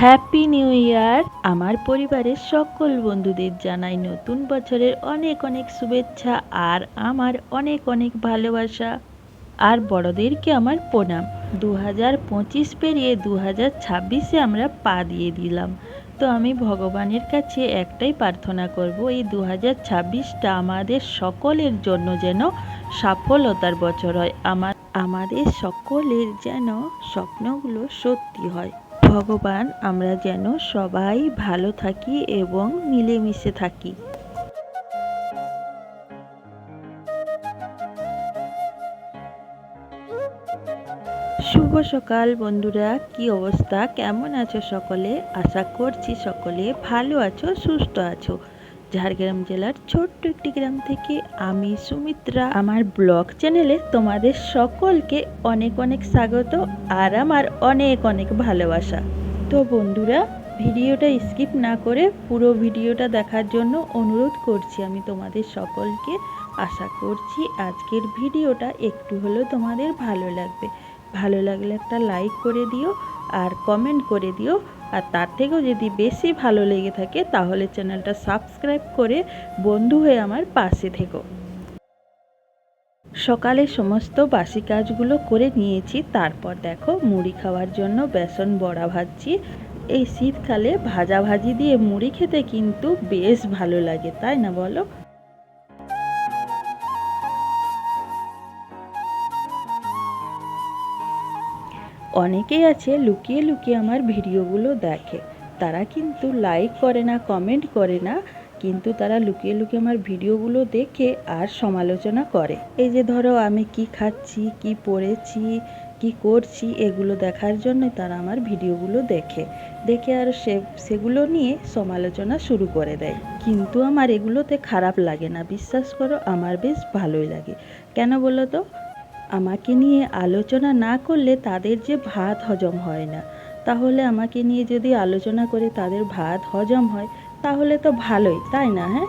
Happy new year আমার পরিবারের সকল বন্ধুদের জানাই নতুন বছরের অনেক অনেক শুভেচ্ছা আর আমার অনেক অনেক ভালোবাসা। আর বড়দেরকে আমার প্রণাম। দু হাজার পঁচিশ পেরিয়ে দু হাজার ছাব্বিশে আমরা পা দিয়ে দিলাম। তো আমি ভগবানের কাছে একটাই প্রার্থনা করব, এই দু হাজার ছাব্বিশটা আমাদের সকলের জন্য যেন সফলতার বছর হয়। আমার আমাদের সকলের যেন স্বপ্নগুলো সত্যি হয়। ভগবান, আমরা যেন সবাই ভালো থাকি এবং মিলেমিশে থাকি। শুভ সকাল বন্ধুরা, কি অবস্থা? কেমন আছো সকলে? আশা করছি সকলে ভালো আছো, সুস্থ আছো। ঝাড়গ্রাম জেলার ছোট্ট একটি গ্রাম থেকে আমি সুমিত্রা। আমার ব্লগ চ্যানেলে তোমাদের সকলকে অনেক অনেক স্বাগত আর আমার অনেক অনেক ভালোবাসা। তো বন্ধুরা, ভিডিওটা স্কিপ না করে পুরো ভিডিওটা দেখার জন্য অনুরোধ করছি আমি তোমাদের সকলকে। আশা করছি আজকের ভিডিওটা একটু হলেও তোমাদের ভালো লাগবে। ভালো লাগলে একটা লাইক করে দিও আর কমেন্ট করে দিও। আর তার থেকেও যদি বেশি ভালো লেগে থাকে, তাহলে চ্যানেলটা সাবস্ক্রাইব করে বন্ধু হয়ে আমার পাশে থেকো। সকালে সমস্ত বাসি কাজগুলো করে নিয়েছি, তারপর দেখো মুড়ি খাওয়ার জন্য বেসন বড়া ভাজছি। এই শীতকালে ভাজা ভাজি দিয়ে মুড়ি খেতে কিন্তু বেশ ভালো লাগে, তাই না বলো? অনেকেই আছে লুকিয়ে লুকিয়ে আমার ভিডিওগুলো দেখে। তারা কিন্তু লাইক করে না কমেন্ট করে না, কিন্তু তারা লুকিয়ে লুকিয়ে আমার ভিডিওগুলো দেখে আর সমালোচনা করে। এই যে ধরো আমি কি খাচ্ছি, কি পড়েছি, কি করছি, এগুলো দেখার জন্য তারা আমার ভিডিওগুলো দেখে। দেখে আর সে, সেগুলো নিয়ে সমালোচনা শুরু করে দেয়। কিন্তু আমার এগুলোতে খারাপ লাগে না, বিশ্বাস করো, আমার বেশ ভালোই লাগে। কেন বলো তো? আমাকে নিয়ে আলোচনা না করলে তাদের যে ভাত হজম হয় না। তাহলে আমাকে নিয়ে যদি আলোচনা করে তাদের ভাত হজম হয়, তাহলে তো ভালোই, তাই না হ্যাঁ?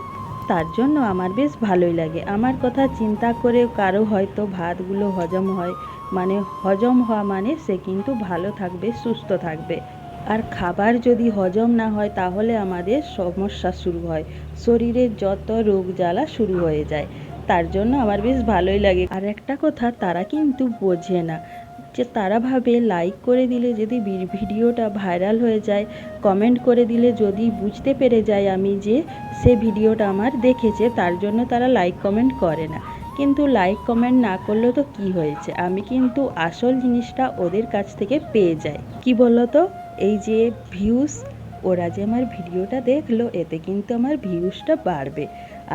তার জন্য আমার বেশ ভালোই লাগে। আমার কথা চিন্তা করে কারও হয়তো ভাতগুলো হজম হয় মানে হজম হওয়া মানে সে কিন্তু ভালো থাকবে, সুস্থ থাকবে। আর খাবার যদি হজম না হয়, তাহলে আমাদের সমস্যা শুরু হয়। শরীরের যত রোগ জ্বালা শুরু হয়ে যায়। তার জন্য আমার বেশ ভালোই লাগে। আর একটা কথা, তারা কিন্তু বোঝে না যে তারা ভাবে লাইক করে দিলে যদি ভিডিওটা ভাইরাল হয়ে যায় কমেন্ট করে দিলে যদি বুঝতে পেরে যায় আমি যে সে ভিডিওটা আমার দেখেছে, তার জন্য তারা লাইক কমেন্ট করে না। কিন্তু লাইক কমেন্ট না করলে তো কি হয়েছে? আমি কিন্তু আসল জিনিসটা ওদের কাছ থেকে পেয়ে যাই। কি বলো তো এই যে ভিউস ওরা যে আমার ভিডিওটা দেখল, এতে কিন্তু আমার ভিউসটা বাড়বে।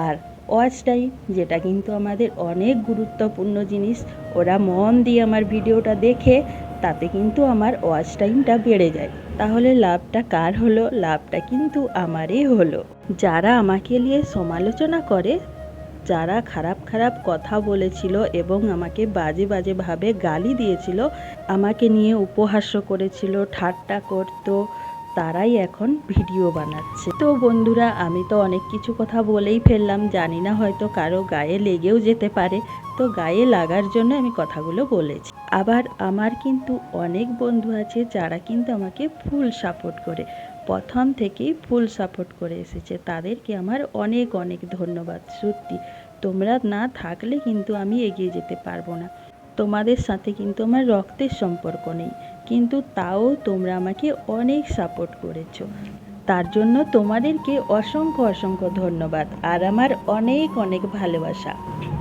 আর ওয়াচ টাইম যেটা কিন্তু আমাদের অনেক গুরুত্বপূর্ণ জিনিস। ওরা মন দিয়ে আমার ভিডিওটা দেখে, তাতে কিন্তু আমার ওয়াচ টাইমটা বেড়ে যায়। তাহলে লাভটা কার হলো? লাভটা কিন্তু আমারই হলো। যারা আমাকে নিয়ে সমালোচনা করে, যারা খারাপ খারাপ কথা বলেছিল এবং আমাকে বাজে বাজেভাবে গালি দিয়েছিল, আমাকে নিয়ে উপহাস্য করেছিল, ঠাট্টা করতো তারাই এখন ভিডিও বানাচ্ছে। তো বন্ধুরা, আমি তো অনেক কিছু কথা বলেই ফেললাম, জানি না হয়তো কারও গায়ে লেগেও যেতে পারে। তো গায়ে লাগার জন্য আমি কথাগুলো বলেছি। আবার আমার কিন্তু অনেক বন্ধু আছে যারা কিন্তু আমাকে ফুল সাপোর্ট করে। প্রথম থেকেই ফুল সাপোর্ট করে এসেছে। তাদেরকে আমার অনেক অনেক ধন্যবাদ, সত্যি। তোমরা না থাকলে কিন্তু আমি এগিয়ে যেতে পারব না। তোমাদের সাথে কিন্তু আমার রক্তের সম্পর্ক নেই। কিন্তু তাও তোমরা আমাকে অনেক সাপোর্ট করেছ। তার জন্য তোমাদেরকে অসংখ্য অসংখ্য ধন্যবাদ আর আমার অনেক অনেক ভালোবাসা।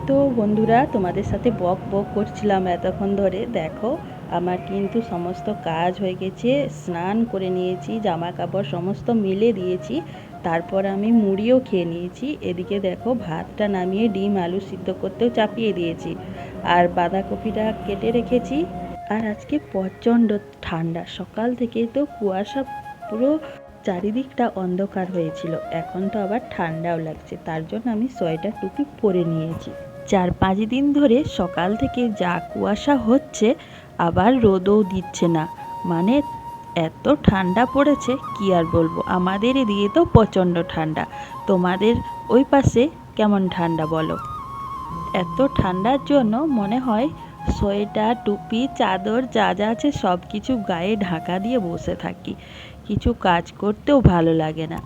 তো বন্ধুরা, তোমাদের সাথে বক বক করছিলাম এতক্ষণ ধরে। দেখো, আমার কিন্তু সমস্ত কাজ হয়ে গেছে, স্নান করে নিয়েছি জামা কাপড় সমস্ত মিলে দিয়েছি, তারপর আমি মুড়িও খেয়ে নিয়েছি। এদিকে দেখো, ভাতটা নামিয়ে ডিম আলু সিদ্ধ করতেও চাপিয়ে দিয়েছি। আর বাঁধাকপিটা কেটে রেখেছি। আর আজকে প্রচণ্ড ঠান্ডা। সকাল থেকে তো কুয়াশা পুরো চারিদিকটা অন্ধকার হয়েছিল। এখন তো আবার ঠান্ডাও লাগছে। তার জন্য আমি সোয়েটার টুপি পরে নিয়েছি। চার পাঁচ দিন ধরে সকাল থেকে যা কুয়াশা হচ্ছে, আবার রোদও দিচ্ছে না। মানে এত ঠান্ডা পড়েছে, কি আর বলব? আমাদের এদিকে তো প্রচণ্ড ঠান্ডা। তোমাদের ওই পাশে কেমন ঠান্ডা বলো? এত ঠান্ডার জন্য মনে হয় সোয়েটার, টুপি, চাদর, যা যা আছে সব কিছু গায়ে ঢাকা দিয়ে বসে থাকি। কিছু কাজ করতেও ভালো লাগে না।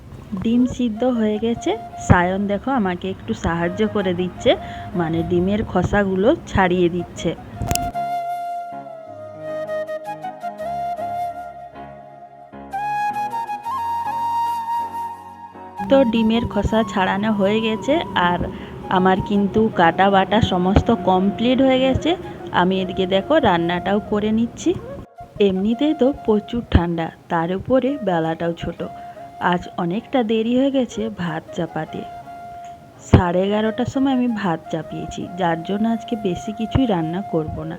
ডিম সিদ্ধ হয়ে গেছে। সায়ন দেখো আমাকে একটু সাহায্য করে দিচ্ছে মানে ডিমের খোসাগুলো ছাড়িয়ে দিচ্ছে। তো ডিমের খোসা ছাড়ানো হয়ে গেছে, আর আমার কিন্তু কাটা বাটা সমস্ত কমপ্লিট হয়ে গেছে। আমি এদিকে দেখো রান্নাটাও করে নিচ্ছি। এমনিতেই তো প্রচুর ঠান্ডা, তার উপরে বেলাটাও ছোট। আজ অনেকটা দেরি হয়ে গেছে ভাত চাপাতে। সাড়ে এগারোটার সময় আমি ভাত চাপিয়েছি, যার জন্য আজকে বেশি কিছুই রান্না করব না।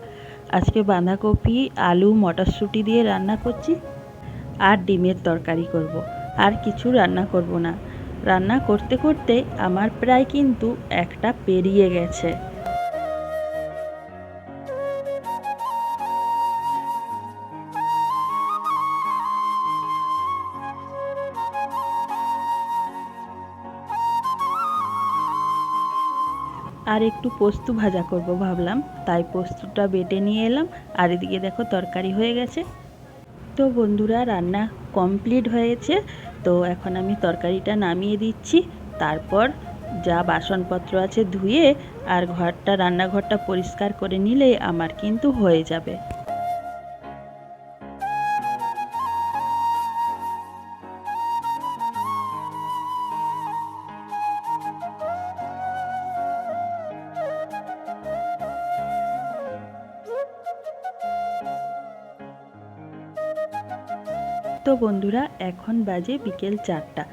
আজকে বাঁধাকপি, আলু, মটরশুঁটি দিয়ে রান্না করছি আর ডিমের তরকারি করব। আর কিছু রান্না করব না। রান্না করতে করতে আমার প্রায় কিন্তু একটা পেরিয়ে গেছে। আর একটু পোস্ত ভাজা করব ভাবলাম। তাই পোস্তটা বেটে নিয়ে এলাম। আর এদিকে দেখো তরকারি হয়ে গেছে। তো বন্ধুরা, রান্না কমপ্লিট হয়েছে। তো এখন আমি তরকারিটা নামিয়ে দিচ্ছি। তারপর যা বাসনপত্র আছে ধুয়ে আর ঘরটা, রান্নাঘরটা পরিষ্কার করে নিলেই আমার কিন্তু হয়ে যাবে। তো বন্ধুরা, এখন বাজে বিকেল চারটা।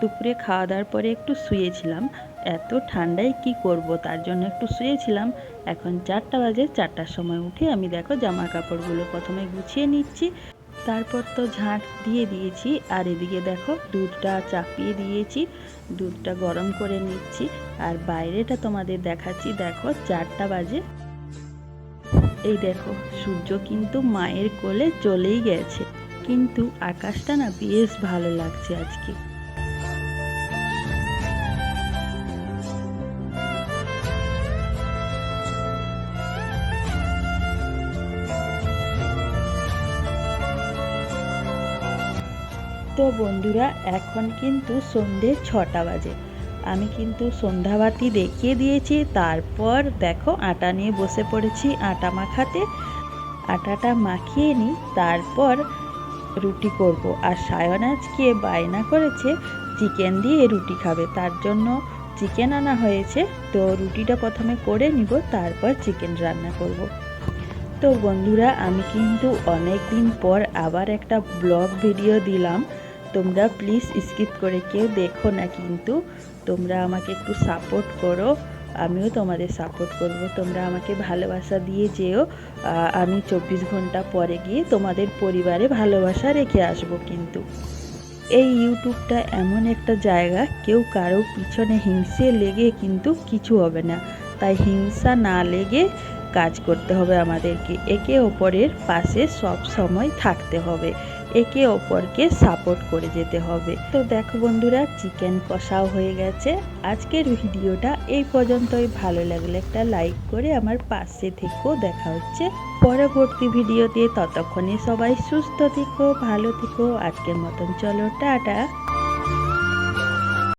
দুপুরে খাওয়া দাওয়ার পরে একটু শুয়েছিলাম। এত ঠান্ডায় কি করব, তার জন্য একটু শুয়েছিলাম। এখন চারটা বাজে, চারটার সময় উঠে আমি দেখো জামা কাপড়গুলো প্রথমে গুছিয়ে নিচ্ছি। তারপর তো ঝাঁট দিয়ে দিয়েছি। আর এদিকে দেখো দুধটা চাপিয়ে দিয়েছি। দুধটা গরম করে নিচ্ছি। আর বাইরেটা তোমাদের দেখাচ্ছি। দেখো চারটা বাজে। এই দেখো, সূর্য কিন্তু মায়ের কোলে চলেই গেছে। কিন্তু আকাশটা না বেশ ভালো লাগছে আজকে। তো বন্ধুরা, এখন কিন্তু সন্ধে ছটা বাজে। আমি কিন্তু সন্ধ্যাবাতি দেখিয়ে দিয়েছি, তারপর দেখো আটা নিয়ে বসে পড়েছি, আটা মাখাতে। আটাটা মাখিয়ে নিই, তারপর রুটি করব। আর সায়ন আজকে বায়না করেছে চিকেন দিয়ে রুটি খাবে। তার জন্য চিকেন আনা হয়েছে। তো রুটিটা প্রথমে করে নিব, তারপর চিকেন রান্না করব। তো বন্ধুরা, আমি কিন্তু অনেক দিন পর আবার একটা ব্লগ ভিডিও দিলাম। তোমরা প্লিজ স্কিপ করে কেউ দেখো না কিন্তু। তোমরা আমাকে একটু সাপোর্ট করো। আমিও তোমাদের সাপোর্ট করব। তোমরা আমাকে ভালোবাসা দিয়ে যেও। আমি চব্বিশ ঘণ্টা পরে গিয়ে তোমাদের পরিবারে ভালোবাসা রেখে আসব কিন্তু। এই ইউটিউবটা এমন একটা জায়গা, কেউ কারও পিছনে হিংসে লেগে কিন্তু কিছু হবে না। তাই হিংসা না লেগে কাজ করতে হবে আমাদেরকে। একে অপরের পাশে সব সময় থাকতে হবে। একে অপরকে সাপোর্ট করে যেতে হবে। তো দেখো বন্ধুরা চিকেন কষাও হয়ে গেছে। আজকের ভিডিওটা এই পর্যন্তই। ভালো লাগলে একটা লাইক করে আমার পাশে থেকেও দেখা হচ্ছে পরবর্তী ভিডিওতে। ততক্ষণে সবাই সুস্থ থেকো, ভালো থেকো। আজকের মতন চলো, টাটা।